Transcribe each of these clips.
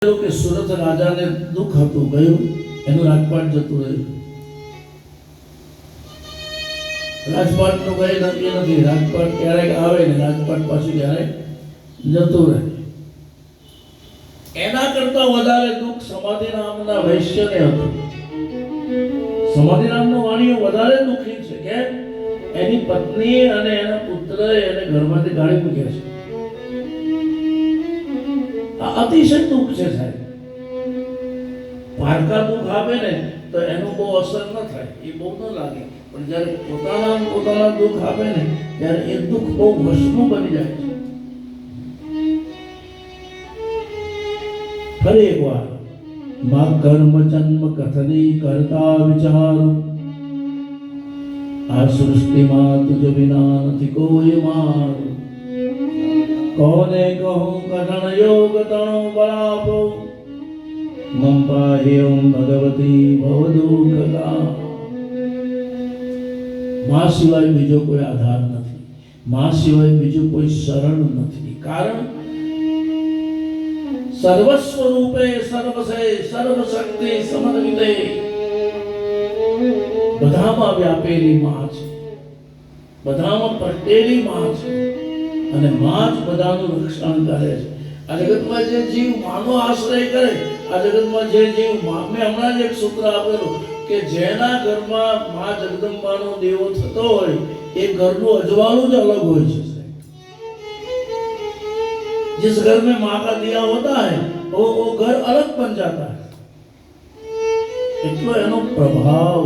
કે સુરત રાજાને દુઃખ હતું, ગયું, એનું રાજપાટ જતું રહ્યું. રાજપાટનું કઈ નક્કી નથી. રાજપાટ ક્યારેક આવે ને રાજપાટ પાછું ક્યારેક જતું રહે. એના કરતા વધારે દુઃખ સમાધિ નામના વૈશ્યને હતું. સમાધિ નામનો વાણીઓ વધારે દુઃખી છે. કે એની પત્ની અને એના પુત્ર એને ઘરમાંથી કાઢી મૂક્યા છે. અતિશય દુઃખ છે સાહેબ પારકા દુઃખ આપે ને તો એનું બહુ અસર ન થાય એ બહુ ન લાગે પણ જ્યારે પોતાના ને પોતાના દુઃખ આપે ને ત્યારે એ દુઃખ બહુ વસનું બની જાય છે ફરી એકવાર મા કર્મ જન્મ કથની કરતા વિચારો આ સૃષ્ટિમાં તુજ વિના નથી કોઈ મારું કોને કહું કઠણ યોગ તણો બળાપો? મમ પાહ્યમ ભગવતી ભવ દુઃખદા મા સિવાય બીજો કોઈ આધાર નથી. મા સિવાય બીજું કોઈ શરણ નથી. કારણ સર્વસ્વ રૂપે સર્વસે સર્વશક્તિ સમન્વિતે. બધામાં વ્યાપેલી માં છે. બધામાં પટેલી માં છે. અને માં જ બધાનું રક્ષણ કરે છે આ જગતમાં જે જીવ માનો આશ્રય કરે આ જગતમાં જે જીવ મા મેં હમણાં જ એક સૂત્ર આપેલું કે જેના ઘરમાં માં જગદંબાનો દેવો થતો હોય એ ઘરનું અજવાળું જ અલગ હોય છે સાહેબ। जिस घर में माँ का दिया होता है वो वो घर अलग बन जाता है એટલો એનો પ્રભાવ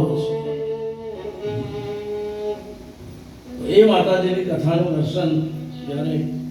છે એ માતાજીની કથાનું દર્શન 学了